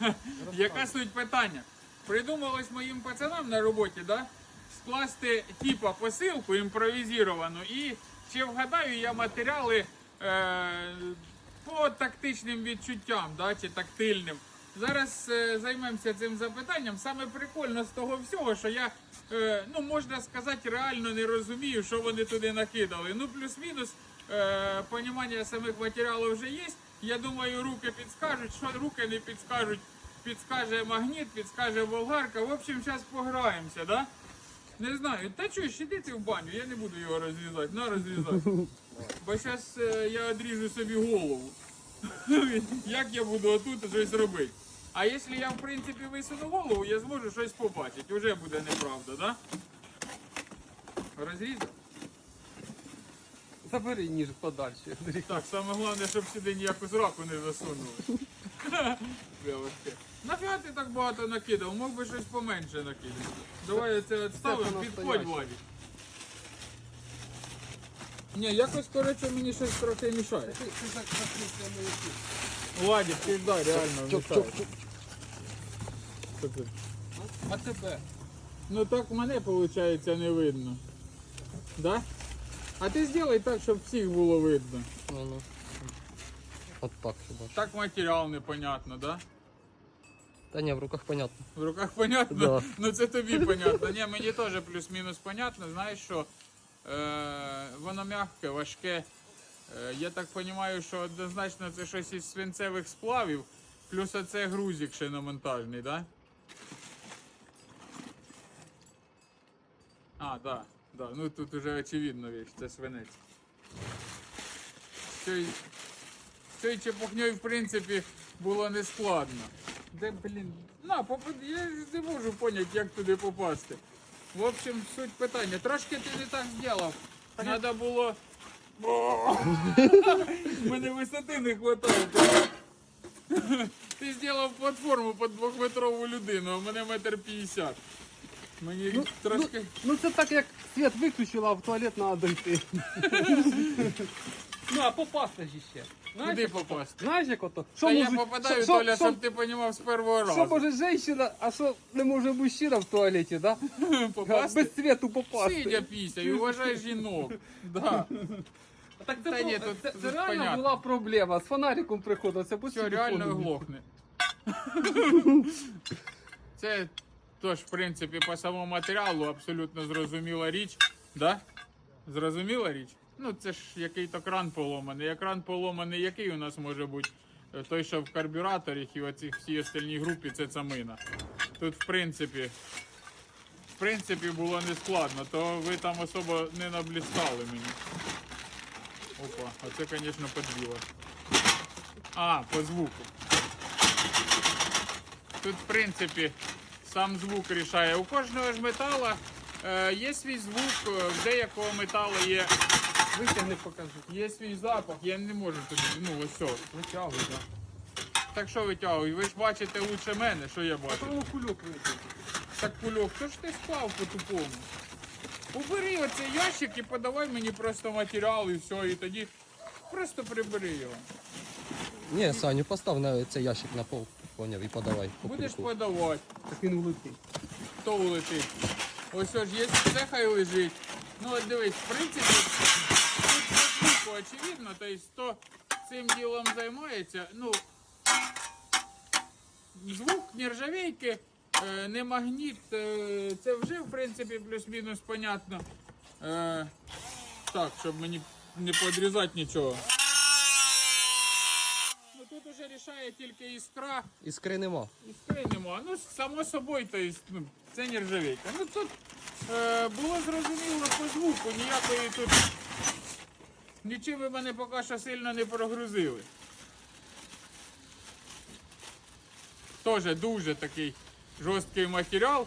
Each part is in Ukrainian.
Яка суть питання? Придумалось моїм пацанам на роботі, да? Скласти типа посилку імпровізовану і чи вгадаю я матеріали е, по тактичним відчуттям, да, чи тактильним. Зараз е, займемося цим запитанням. Саме прикольно з того всього, що я, е, ну можна сказати, реально не розумію, що вони туди накидали. Ну, плюс-мінус, е, понімання самих матеріалів вже є. Я думаю, руки підскажуть, що руки не підскажуть. Підскаже магніт, підскаже болгарка. В общем, зараз пограємося, да? Не знаю. Та чуєш, іди ти в баню, я не буду його розрізати. На розрізати. Бо зараз я одріжу собі голову. Як я буду отут щось робити? А якщо я в принципі висуну голову, я зможу щось побачити. Уже буде неправда, да? Розрізав? Забери ніж подальше. Так, саме головне, щоб сюди ніяку зраку не засунули. Нафіга ти так багато накидав? Мог би щось поменше накидати. Давай це відставимо, підходь, по-настоящему. Ні, якось, коротше, мені щось трохи мішає. Владик, ти да, реально мішає. А тебе? Ну так мене, виходить, не видно. Да? А ти зроби так, щоб всіх було видно. Ну, ну. От так хіба. Так матеріал непонятно, да? Та ні, в руках понятно. В руках понятно? Да. Ну це тобі понятно. Ні, мені теж плюс-мінус понятно. Знаєш що? Е, воно м'яке, важке. Е, я так розумію, що однозначно це щось із свинцевих сплавів, плюс оце грузик шиномонтажний, да? А, да, да. Ну тут уже очевидно вещь, це свинець. Цей, чепухньою, в принципі, було не складно. Де, блін, на, попад... я не можу поняти, як туди попасти. В общем, суть питання. Трошки ти не так зробив. Надо було. Мене висоти не вистачає. Ти зробив платформу під двохметрову людину, а мене метр п'ятдесят. Мені трошки. Ну це так як світ виключила, а в туалет треба дойти. ну а попасти ж ще. Знаєш, Куди як- попасти? Знаєш як ото? Та я попадаю, що- Толя, що- щоб ти розумів з першого Що може жінка, а що не може мужчина в туалеті, да? Попасти? Без світу попасти. Сидя піся і вважай жінок. Да. Так Та це, ні, бу- тут- це, тут це реально понятно. була проблема. З фонариком приходив, це Все, реально глохне. Це тож, в принципі, по самому матеріалу абсолютно зрозуміла річ. Да? Зрозуміла річ? Ну, це ж який-то кран поломаний. А поломаний, який у нас може бути? Е, Той, що в карбюраторах і в оцій всій остальній групі, це цамина. Тут, в принципі, в принципі, було не складно, то ви там особо не наблістали мені. Опа, а це, звісно, підбіло. А, по звуку. Тут, в принципі, сам звук рішає. У кожного ж метала е, є свій звук, е, в деякого металу є, Витягни, покажи. є свій запах. Я не можу тобі. Ну, ось все. Витягуй, да. Так що витягуй? Ви ж бачите лучше мене, що я бачу. Тому кульок витягни. Так, кульок, то ж ти склав по-тупому. Убери оцей ящик і подавай мені просто матеріал і все, і тоді просто прибери його. Ні, Саню, постав на цей ящик на пол, поняв, і подавай. по Будеш кульку. подавати. Так він улетить. Хто улетить? Ось ж є, це хай лежить. Ну от дивись, в принципі, тут по звуку очевидно, тобто хто цим ділом займається, ну звук нержавейки, е, не магніт, е, це вже в принципі плюс-мінус понятно. Е, так, щоб мені не подрізати нічого. Рішає тільки іскра. Іскри нема. Іскри нема. Ну, само собою, то есть, ну, це нержавейка. Ну тут е, було зрозуміло по звуку, ніякої тут. Нічим ви мене поки що сильно не прогрузили. Теж дуже такий жорсткий матеріал.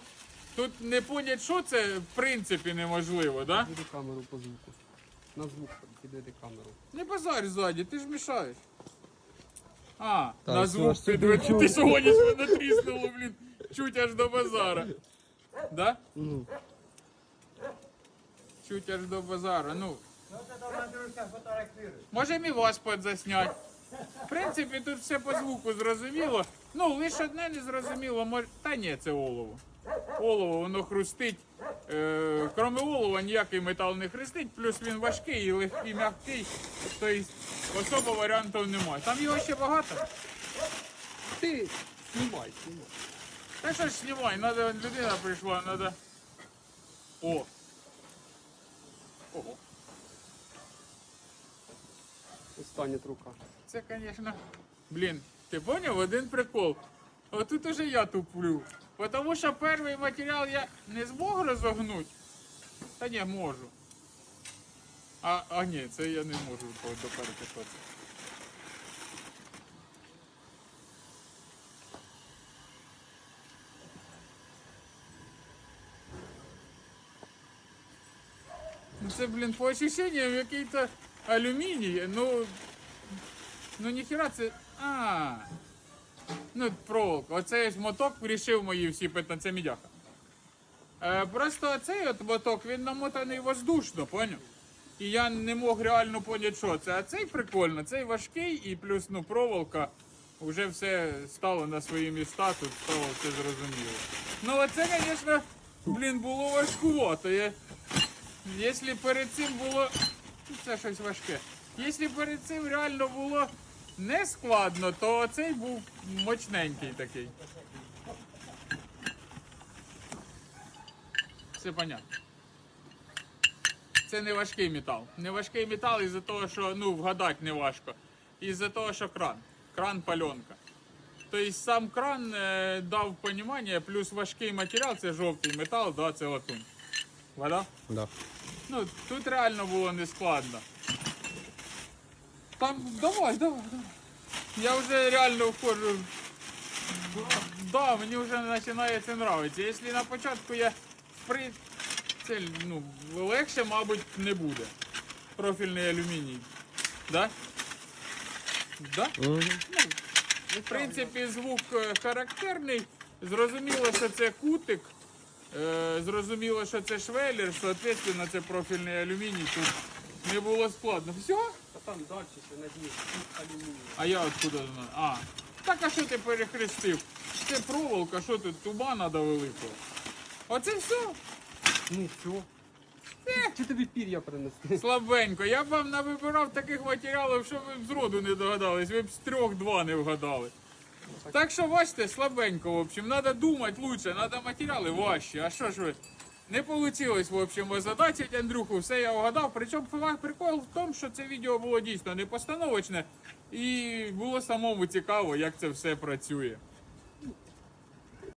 Тут не понять, що це в принципі неможливо, да? Підведи камеру по звуку. На звук підведи камеру. Не базар ззаді, ти ж мішаєш. А, Та, на звук ж ти, ти, ти сьогодні ж мене тріснуло, блін, чуть аж до базара. Да? Ну, Чуть аж до базара, ну. Можемо і вас подзаснять. В принципі, тут все по звуку зрозуміло. Ну, лише одне не зрозуміло, може. та ні, це олово. Олово, воно хрустить. Е, кроме олова ніякий метал не хрустить, плюс він важкий і легкий, м'який. Тобто особо варіантів немає. Там його ще багато. Ти знімай, знімай. Та що ж знімай, надо, людина прийшла, надо. О! Ого. Остання рука. Це, звісно. Блін, ти поняв один прикол? Отут уже я туплю. Потому що перший матеріал я не змог розогнути. Та ні, можу. А, а ні, це я не можу це. Ну це, блін, по ощущениям який-то алюміній. Ну, ну ніхіра це. А. Ну, проволока. Оцей моток вирішив мої всі питання. Це мідяха. Е, просто цей от моток він намотаний воздушно, поняв? І я не мог реально поняти, що це. А цей прикольно, цей важкий і плюс ну, проволока. Вже все стало на свої міста, тут стало все зрозуміло. Ну, а це, звісно, блін, було важкувато. Якщо перед цим було. Це щось важке. Якщо перед цим реально було не складно, то цей був мощненький такий. Все понятно. Це не важкий метал. Не важкий метал із-за того, що ну, вгадати не важко. Із-за того, що кран. Кран пальонка. Тобто сам кран е, дав розуміння, плюс важкий матеріал це жовтий метал, да, це латунь. Вода? Да. Ну, тут реально було не складно. Там, давай, давай, давай. Я вже реально входжу. Да, мені вже починає це нравиться. Якщо на початку я при... Це, ну, легше, мабуть, не буде. Профільний алюміній. Да? Да? Мгм. В принципі, звук е, характерний. Зрозуміло, що це кутик. Е, Зрозуміло, що це швеллер, соответственно, це профільний алюміній. Тут не було складно. Все? А там далі ще на дні. Тут алюміній. А я откуда знаю? А. Так а що ти перехрестив? Це проволока, що тут, туба треба великого. Оце все. Ну все. Чи тобі пір'я принести? Слабенько. Я б вам навибирав таких матеріалів, що ви б зроду не догадались, ви б з трьох два не вгадали. Так що бачите, слабенько, в общем, треба думати лучше, треба матеріали важче. А що ж ви? Не вийшло, в общем, озадачить Андрюху, все я вгадав. Причому прикол в тому, що це відео було дійсно не постановочне і було самому цікаво, як це все працює.